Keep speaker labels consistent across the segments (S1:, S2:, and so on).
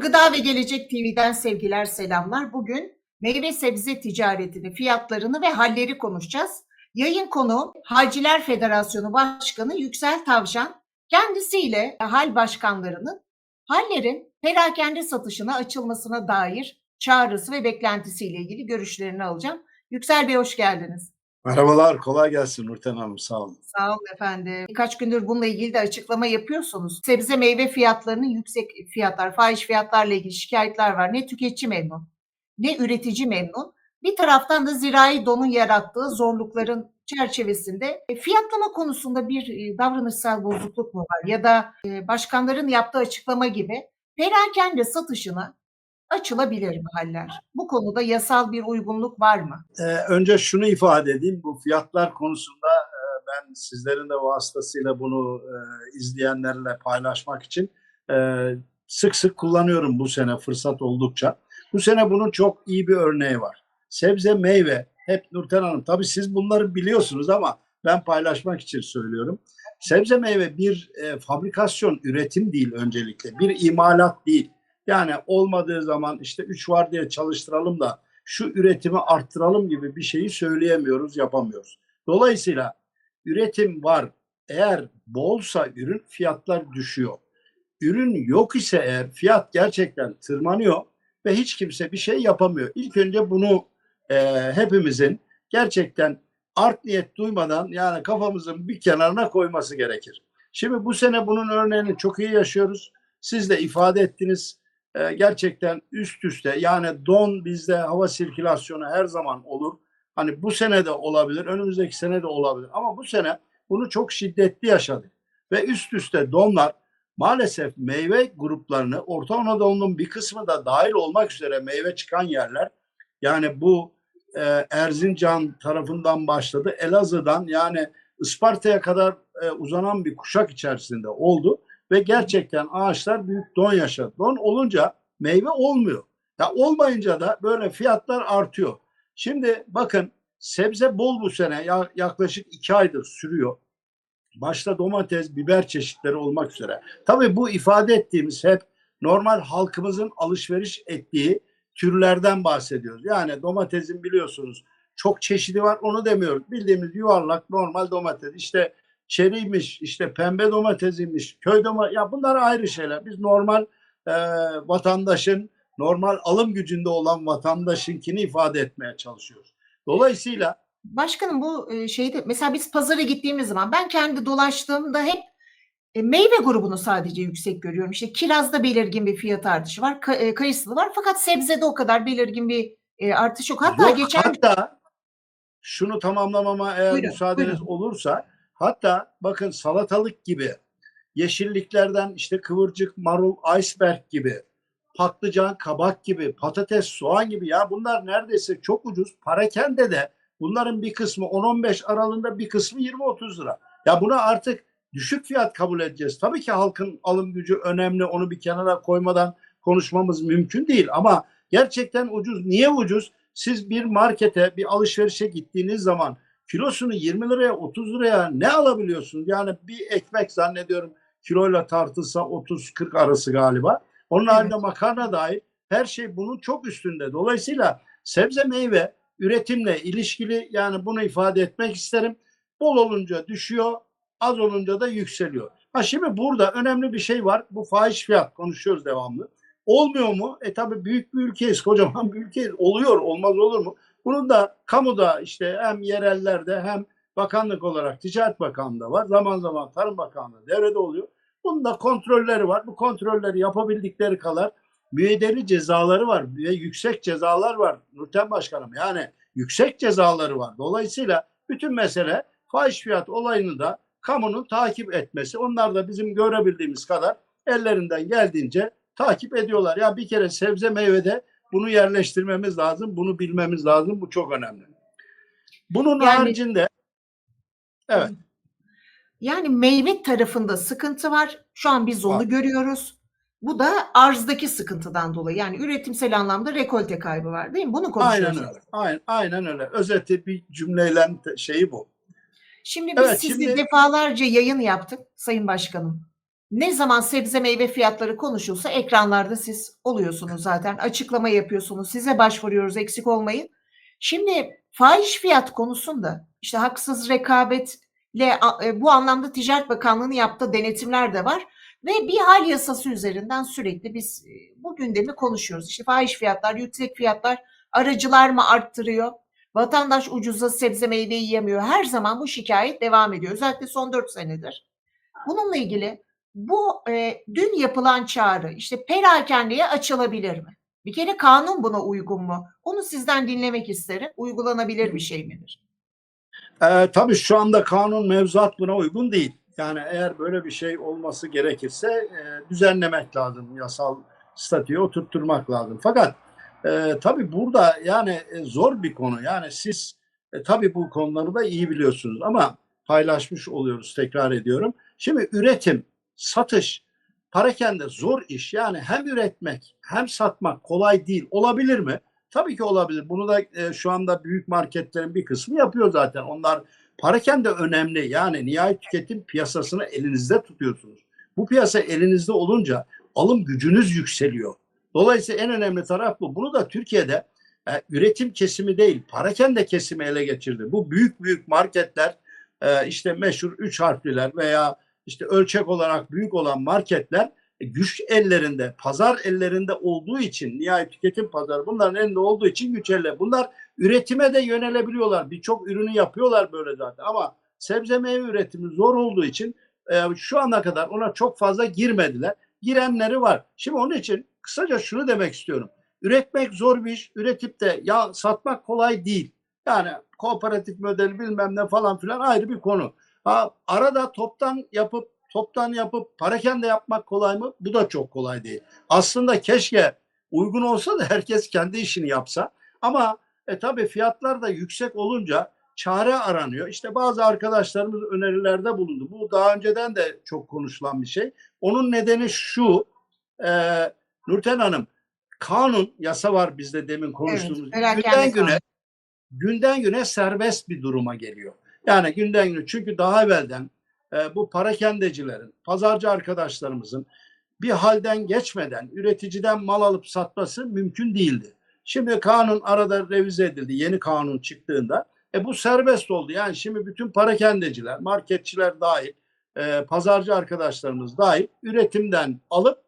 S1: Gıda ve Gelecek TV'den sevgiler, selamlar. Bugün meyve sebze ticaretini, fiyatlarını ve halleri konuşacağız. Yayın konuğum Halciler Federasyonu Başkanı Yüksel Tavşan. Kendisiyle hal başkanlarının hallerin perakende satışına açılmasına dair çağrısı ve beklentisiyle ilgili görüşlerini alacağım. Yüksel Bey hoş geldiniz.
S2: Merhabalar, kolay gelsin Nurten Hanım, sağ olun.
S1: Sağ olun efendim. Birkaç gündür bununla ilgili de açıklama yapıyorsunuz. Sebze meyve fiyatlarının yüksek fiyatlar, fahiş fiyatlarla ilgili şikayetler var. Ne tüketici memnun, ne üretici memnun. Bir taraftan da zirai donun yarattığı zorlukların çerçevesinde e, fiyatlama konusunda bir e, davranışsal bozukluk mu var? Ya da e, başkanların yaptığı açıklama gibi perakende satışına açılabilir mi haller? Bu konuda yasal bir uygunluk var mı?
S2: Ee, önce şunu ifade edeyim, bu fiyatlar konusunda e, ben sizlerin de vasıtasıyla bunu e, izleyenlerle paylaşmak için e, sık sık kullanıyorum bu sene fırsat oldukça. Bu sene bunun çok iyi bir örneği var. Sebze, meyve, hep Nurten Hanım, tabii siz bunları biliyorsunuz ama ben paylaşmak için söylüyorum. Sebze meyve bir e, fabrikasyon, üretim değil öncelikle, bir imalat değil. Yani olmadığı zaman işte üç var diye çalıştıralım da şu üretimi arttıralım gibi bir şeyi söyleyemiyoruz, yapamıyoruz. Dolayısıyla üretim var. Eğer bolsa ürün fiyatlar düşüyor. Ürün yok ise eğer fiyat gerçekten tırmanıyor ve hiç kimse bir şey yapamıyor. İlk önce bunu e, hepimizin gerçekten art niyet duymadan yani kafamızın bir kenarına koyması gerekir. Şimdi bu sene bunun örneğini çok iyi yaşıyoruz. Siz de ifade ettiniz e, gerçekten üst üste yani don bizde hava sirkülasyonu her zaman olur. Hani bu sene de olabilir, önümüzdeki sene de olabilir. Ama bu sene bunu çok şiddetli yaşadık. Ve üst üste donlar maalesef meyve gruplarını Orta Anadolu'nun bir kısmı da dahil olmak üzere meyve çıkan yerler yani bu e, Erzincan tarafından başladı. Elazığ'dan yani Isparta'ya kadar e, uzanan bir kuşak içerisinde oldu ve gerçekten ağaçlar büyük don yaşadı. Don olunca meyve olmuyor. Ya olmayınca da böyle fiyatlar artıyor. Şimdi bakın sebze bol bu sene ya, yaklaşık iki aydır sürüyor. Başta domates, biber çeşitleri olmak üzere. Tabii bu ifade ettiğimiz hep normal halkımızın alışveriş ettiği türlerden bahsediyoruz. Yani domatesin biliyorsunuz çok çeşidi var onu demiyoruz. Bildiğimiz yuvarlak normal domates. İşte çeriymiş, işte pembe domatesiymiş, köy domates. Ya bunlar ayrı şeyler. Biz normal e, vatandaşın, normal alım gücünde olan vatandaşınkini ifade etmeye çalışıyoruz. Dolayısıyla
S1: Başkanım bu şeyde mesela biz pazara gittiğimiz zaman ben kendi dolaştığımda hep e, meyve grubunu sadece yüksek görüyorum. İşte kirazda belirgin bir fiyat artışı var, e, kayısıda var fakat sebzede o kadar belirgin bir e, artış yok. Hatta
S2: Yok,
S1: geçen
S2: hatta şunu tamamlamama eğer
S1: Buyurun,
S2: müsaadeniz
S1: buyurun.
S2: olursa hatta bakın salatalık gibi yeşilliklerden işte kıvırcık, marul, iceberg gibi patlıcan, kabak gibi, patates, soğan gibi ya bunlar neredeyse çok ucuz. Parakende de bunların bir kısmı 10-15 aralığında bir kısmı 20-30 lira. Ya buna artık düşük fiyat kabul edeceğiz. Tabii ki halkın alım gücü önemli. Onu bir kenara koymadan konuşmamız mümkün değil ama gerçekten ucuz. Niye ucuz? Siz bir markete, bir alışverişe gittiğiniz zaman kilosunu 20 liraya, 30 liraya ne alabiliyorsunuz? Yani bir ekmek zannediyorum kiloyla tartılsa 30-40 arası galiba. Onun
S1: Evet.
S2: halinde makarna dahil her şey bunun çok üstünde. Dolayısıyla sebze meyve üretimle ilişkili yani bunu ifade etmek isterim. Bol olunca düşüyor, az olunca da yükseliyor. Ha şimdi burada önemli bir şey var. Bu fahiş fiyat konuşuyoruz devamlı. Olmuyor mu? E tabii büyük bir ülkeyiz, kocaman bir ülkeyiz. Oluyor, olmaz olur mu? Bunun da kamuda işte hem yerellerde hem bakanlık olarak Ticaret Bakanlığı'nda var. Zaman zaman Tarım Bakanlığı devrede oluyor. Bunun da kontrolleri var. Bu kontrolleri yapabildikleri kadar müeyyideli cezaları var ve yüksek cezalar var Nurten Başkanım. Yani yüksek cezaları var. Dolayısıyla bütün mesele fahiş fiyat olayını da kamunun takip etmesi. Onlar da bizim görebildiğimiz kadar ellerinden geldiğince takip ediyorlar. Ya bir kere sebze meyvede bunu yerleştirmemiz lazım. Bunu bilmemiz lazım. Bu çok önemli. Bunun
S1: Yani-
S2: haricinde evet
S1: yani meyve tarafında sıkıntı var. Şu an biz onu
S2: Var.
S1: görüyoruz. Bu da arzdaki sıkıntıdan dolayı. Yani üretimsel anlamda rekolte kaybı var değil mi? Bunu konuşuyoruz.
S2: aynen öyle. Aynen, aynen öyle. Özeti bir cümleyle şeyi bu.
S1: Şimdi biz
S2: Evet,
S1: sizle
S2: şimdi-
S1: defalarca yayın yaptık Sayın Başkanım. Ne zaman sebze meyve fiyatları konuşulsa ekranlarda siz oluyorsunuz zaten. Açıklama yapıyorsunuz. Size başvuruyoruz eksik olmayın. Şimdi fahiş fiyat konusunda işte haksız rekabetle e, bu anlamda Ticaret Bakanlığı'nın yaptığı denetimler de var. Ve bir hal yasası üzerinden sürekli biz e, bu gündemi konuşuyoruz. İşte fahiş fiyatlar, yüksek fiyatlar aracılar mı arttırıyor? Vatandaş ucuza sebze meyve yiyemiyor. Her zaman bu şikayet devam ediyor. Özellikle son 4 senedir. Bununla ilgili bu e, dün yapılan çağrı işte perakendeye açılabilir mi? Bir kere kanun buna uygun mu? Onu sizden dinlemek isterim. Uygulanabilir bir şey midir?
S2: Ee, tabii şu anda kanun mevzuat buna uygun değil. Yani eğer böyle bir şey olması gerekirse e, düzenlemek lazım. Yasal statüye oturtturmak lazım. Fakat e, tabii burada yani e, zor bir konu. Yani siz e, tabii bu konuları da iyi biliyorsunuz ama paylaşmış oluyoruz tekrar ediyorum. Şimdi üretim, satış, parakende zor iş. Yani hem üretmek hem satmak kolay değil. Olabilir mi? Tabii ki olabilir. Bunu da e, şu anda büyük marketlerin bir kısmı yapıyor zaten. Onlar parakende önemli. Yani nihai tüketim piyasasını elinizde tutuyorsunuz. Bu piyasa elinizde olunca alım gücünüz yükseliyor. Dolayısıyla en önemli taraf bu. Bunu da Türkiye'de e, üretim kesimi değil, parakende kesimi ele geçirdi. Bu büyük büyük marketler, e, işte meşhur üç harfliler veya işte ölçek olarak büyük olan marketler e, güç ellerinde, pazar ellerinde olduğu için nihai tüketim pazarı bunların elinde olduğu için güç elle. Bunlar üretime de yönelebiliyorlar. Birçok ürünü yapıyorlar böyle zaten ama sebze meyve üretimi zor olduğu için e, şu ana kadar ona çok fazla girmediler. Girenleri var. Şimdi onun için kısaca şunu demek istiyorum. Üretmek zor bir iş. Üretip de ya satmak kolay değil. Yani kooperatif modeli bilmem ne falan filan ayrı bir konu. Ha, arada toptan yapıp toptan yapıp parakende yapmak kolay mı? Bu da çok kolay değil. Aslında keşke uygun olsa da herkes kendi işini yapsa. Ama e, tabii fiyatlar da yüksek olunca çare aranıyor. İşte bazı arkadaşlarımız önerilerde bulundu. Bu daha önceden de çok konuşulan bir şey. Onun nedeni şu, e, Nurten Hanım, kanun, yasa var bizde demin konuştuğumuz.
S1: perakende
S2: günden güne, günden güne serbest bir duruma geliyor. Yani günden güne çünkü daha evvelden e, bu parakendecilerin, pazarcı arkadaşlarımızın bir halden geçmeden üreticiden mal alıp satması mümkün değildi. Şimdi kanun arada revize edildi. Yeni kanun çıktığında e bu serbest oldu. Yani şimdi bütün parakendeciler, marketçiler dahil, e, pazarcı arkadaşlarımız dahil üretimden alıp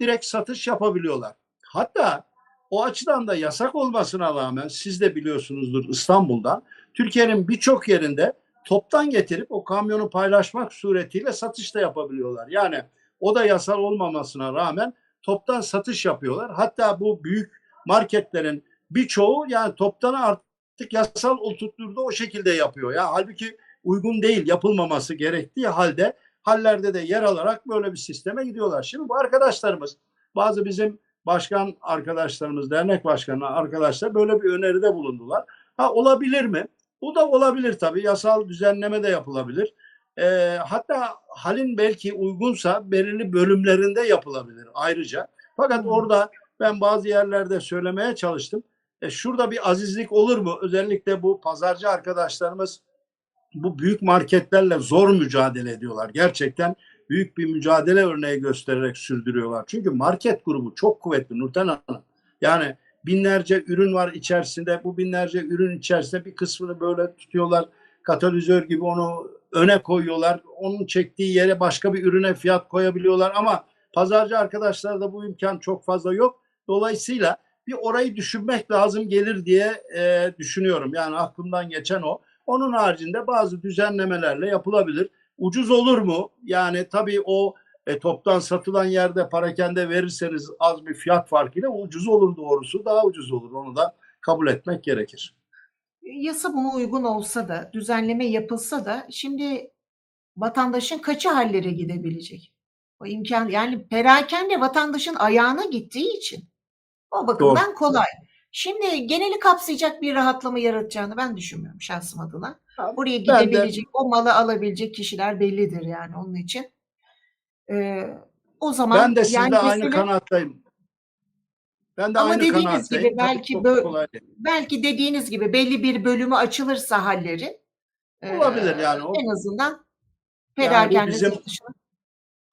S2: direkt satış yapabiliyorlar. Hatta o açıdan da yasak olmasına rağmen siz de biliyorsunuzdur İstanbul'dan Türkiye'nin birçok yerinde toptan getirip o kamyonu paylaşmak suretiyle satış da yapabiliyorlar. Yani o da yasal olmamasına rağmen toptan satış yapıyorlar. Hatta bu büyük marketlerin birçoğu yani toptan artık yasal oturtturdu o şekilde yapıyor. Ya halbuki uygun değil yapılmaması gerektiği halde hallerde de yer alarak böyle bir sisteme gidiyorlar. Şimdi bu arkadaşlarımız bazı bizim başkan arkadaşlarımız, dernek başkanı arkadaşlar böyle bir öneride bulundular. Ha olabilir mi? Bu da olabilir tabii. Yasal düzenleme de yapılabilir. E, hatta halin belki uygunsa belirli bölümlerinde yapılabilir ayrıca. Fakat orada ben bazı yerlerde söylemeye çalıştım. E, şurada bir azizlik olur mu? Özellikle bu pazarcı arkadaşlarımız bu büyük marketlerle zor mücadele ediyorlar. Gerçekten büyük bir mücadele örneği göstererek sürdürüyorlar. Çünkü market grubu çok kuvvetli Nurten Hanım. Yani binlerce ürün var içerisinde. Bu binlerce ürün içerisinde bir kısmını böyle tutuyorlar. Katalizör gibi onu öne koyuyorlar. Onun çektiği yere başka bir ürüne fiyat koyabiliyorlar ama pazarcı arkadaşlarda bu imkan çok fazla yok. Dolayısıyla bir orayı düşünmek lazım gelir diye e, düşünüyorum. Yani aklımdan geçen o. Onun haricinde bazı düzenlemelerle yapılabilir. Ucuz olur mu? Yani tabii o e, toptan satılan yerde parakende verirseniz az bir fiyat farkıyla ucuz olur doğrusu. Daha ucuz olur. Onu da kabul etmek gerekir.
S1: Yasa buna uygun olsa da, düzenleme yapılsa da şimdi vatandaşın kaçı hallere gidebilecek? O imkan yani perakende vatandaşın ayağına gittiği için o bakımdan kolay. Şimdi geneli kapsayacak bir rahatlama yaratacağını ben düşünmüyorum şahsım adına. Buraya
S2: Ben de-
S1: gidebilecek, o malı alabilecek kişiler bellidir yani onun için. Ee, o zaman
S2: Ben de sizle
S1: yani
S2: aynı
S1: mesele-
S2: kanaattayım. Ben de
S1: Ama
S2: aynı
S1: dediğiniz gibi belki bö- belki dediğiniz gibi belli bir bölümü açılırsa halleri e,
S2: Olabilir yani o.
S1: en azından
S2: Yani bizim-
S1: satışını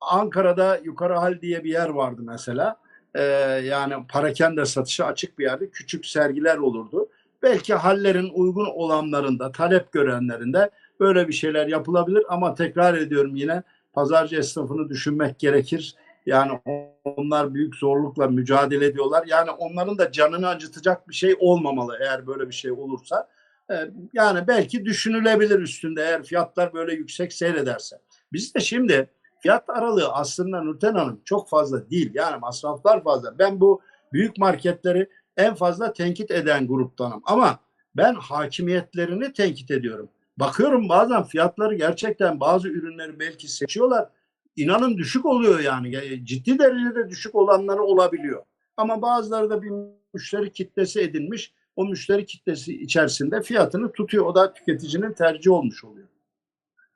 S2: Ankara'da Yukarı Hal diye bir yer vardı mesela. Ee, yani parakende satışı açık bir yerde küçük sergiler olurdu. Belki hallerin uygun olanlarında, talep görenlerinde böyle bir şeyler yapılabilir ama tekrar ediyorum yine pazarcı esnafını düşünmek gerekir. Yani onlar büyük zorlukla mücadele ediyorlar. Yani onların da canını acıtacak bir şey olmamalı eğer böyle bir şey olursa. Ee, Yani belki düşünülebilir üstünde eğer fiyatlar böyle yüksek seyrederse. Biz de şimdi fiyat aralığı aslında Nurten Hanım çok fazla değil. Yani masraflar fazla. Ben bu büyük marketleri en fazla tenkit eden gruptanım. Ama ben hakimiyetlerini tenkit ediyorum. Bakıyorum bazen fiyatları gerçekten bazı ürünleri belki seçiyorlar. İnanın düşük oluyor yani. Yani Ciddi derecede düşük olanları olabiliyor. Ama bazıları da bir müşteri kitlesi edinmiş. O müşteri kitlesi içerisinde fiyatını tutuyor. O da tüketicinin tercihi olmuş oluyor.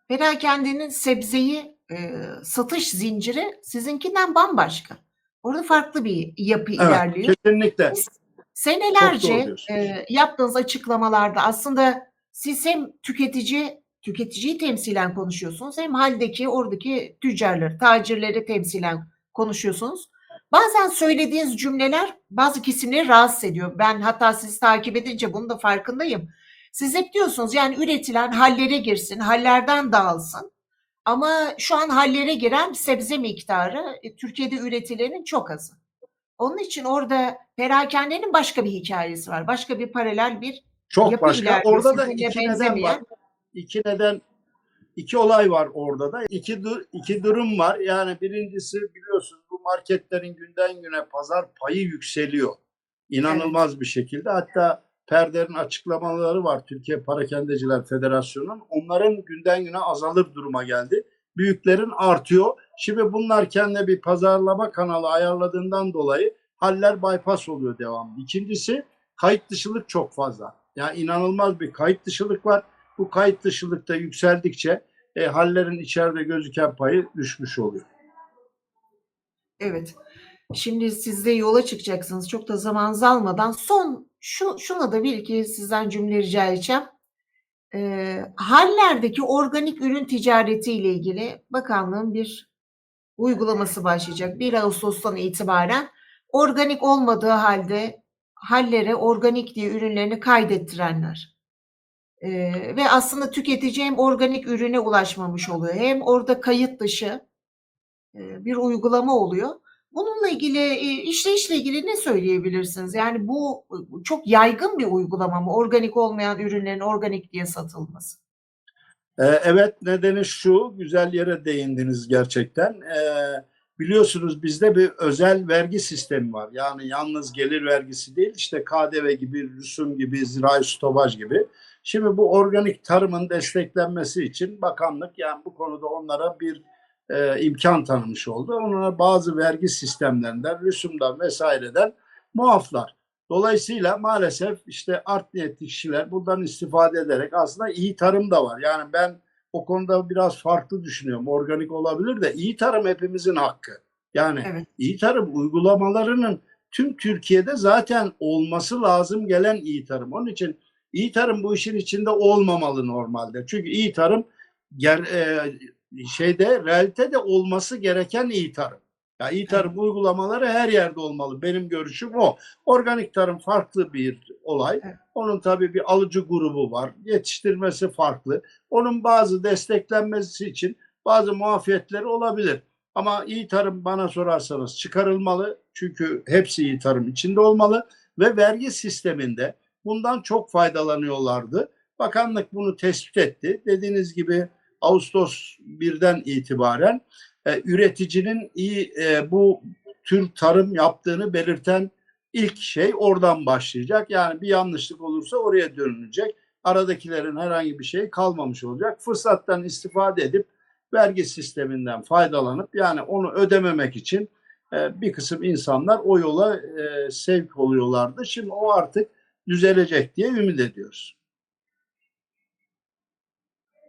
S1: Perakendenin sebzeyi e, satış zinciri sizinkinden bambaşka. Orada farklı bir yapı
S2: Evet,
S1: ilerliyor.
S2: kesinlikle.
S1: Siz senelerce e, yaptığınız açıklamalarda aslında siz hem tüketici tüketiciyi temsilen konuşuyorsunuz hem haldeki oradaki tüccarları, tacirleri temsilen konuşuyorsunuz. Bazen söylediğiniz cümleler bazı kesimleri rahatsız ediyor. Ben hatta sizi takip edince bunun da farkındayım. Siz hep diyorsunuz yani üretilen hallere girsin, hallerden dağılsın. Ama şu an hallere giren sebze miktarı e, Türkiye'de üretilenin çok azı. Onun için orada perakendenin başka bir hikayesi var. Başka bir paralel bir
S2: Çok
S1: yapı
S2: başka. Orada da iki neden var. İki neden, iki olay var orada da. İki, dur- iki durum var. Yani birincisi biliyorsunuz bu marketlerin günden güne pazar payı yükseliyor. İnanılmaz bir şekilde. Hatta Perder'in açıklamaları var Türkiye Parakendeciler Federasyonu'nun. Onların günden güne azalır duruma geldi. Büyüklerin artıyor. Şimdi bunlar kendine bir pazarlama kanalı ayarladığından dolayı haller bypass oluyor devamlı. İkincisi kayıt dışılık çok fazla. Yani inanılmaz bir kayıt dışılık var. Bu kayıt dışılıkta yükseldikçe e, hallerin içeride gözüken payı düşmüş oluyor.
S1: Evet. Şimdi siz de yola çıkacaksınız. Çok da zamanınızı almadan son şu şuna da bir iki sizden cümle rica edeceğim. Ee, hallerdeki organik ürün ticareti ile ilgili bakanlığın bir uygulaması başlayacak. 1 Ağustos'tan itibaren organik olmadığı halde hallere organik diye ürünlerini kaydettirenler. Ee, ve aslında tüketici hem organik ürüne ulaşmamış oluyor hem orada kayıt dışı e, bir uygulama oluyor. Bununla ilgili e, işleyişle ilgili ne söyleyebilirsiniz? Yani bu e, çok yaygın bir uygulama mı? Organik olmayan ürünlerin organik diye satılması.
S2: Ee, evet nedeni şu güzel yere değindiniz gerçekten. Ee, biliyorsunuz bizde bir özel vergi sistemi var. Yani yalnız gelir vergisi değil işte KDV gibi, rüsum gibi, zirai stopaj gibi. Şimdi bu organik tarımın desteklenmesi için bakanlık yani bu konuda onlara bir e, imkan tanımış oldu. Onlara bazı vergi sistemlerinden, rüsumdan vesaireden muaflar. Dolayısıyla maalesef işte art niyetli kişiler buradan istifade ederek aslında iyi tarım da var. Yani ben o konuda biraz farklı düşünüyorum. Organik olabilir de iyi tarım hepimizin hakkı. Yani
S1: Evet.
S2: iyi tarım uygulamalarının tüm Türkiye'de zaten olması lazım gelen iyi tarım. Onun için iyi tarım bu işin içinde olmamalı normalde. Çünkü iyi tarım ger, e, şeyde realitede olması gereken iyi tarım. Ya iyi tarım uygulamaları her yerde olmalı. Benim görüşüm o. Organik tarım farklı bir olay. Onun tabii bir alıcı grubu var. Yetiştirmesi farklı. Onun bazı desteklenmesi için bazı muafiyetleri olabilir. Ama iyi tarım bana sorarsanız çıkarılmalı. Çünkü hepsi iyi tarım içinde olmalı ve vergi sisteminde bundan çok faydalanıyorlardı. Bakanlık bunu tespit etti. Dediğiniz gibi Ağustos 1'den itibaren e, üreticinin iyi e, bu tür tarım yaptığını belirten ilk şey oradan başlayacak. Yani bir yanlışlık olursa oraya dönülecek. Aradakilerin herhangi bir şey kalmamış olacak. Fırsattan istifade edip vergi sisteminden faydalanıp yani onu ödememek için e, bir kısım insanlar o yola e, sevk oluyorlardı. Şimdi o artık düzelecek diye ümit ediyoruz.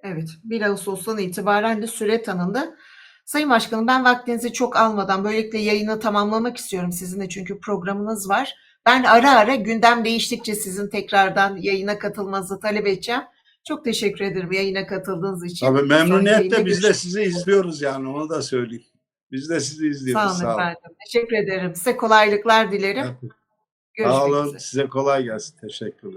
S1: Evet. 1 Ağustos'tan itibaren de süre tanındı. Sayın Başkanım ben vaktinizi çok almadan böylelikle yayını tamamlamak istiyorum sizinle çünkü programınız var. Ben ara ara gündem değiştikçe sizin tekrardan yayına katılmanızı talep edeceğim. Çok teşekkür ederim yayına katıldığınız için.
S2: Tabii memnuniyetle biz de sizi izliyoruz yani onu da söyleyeyim. Biz de sizi
S1: Sağ
S2: izliyoruz.
S1: olun
S2: Sağ olun.
S1: efendim. Teşekkür ederim. Size kolaylıklar dilerim.
S2: Evet.
S1: Görüşmek
S2: Sağ olun.
S1: üzere.
S2: Size kolay gelsin. Teşekkürler.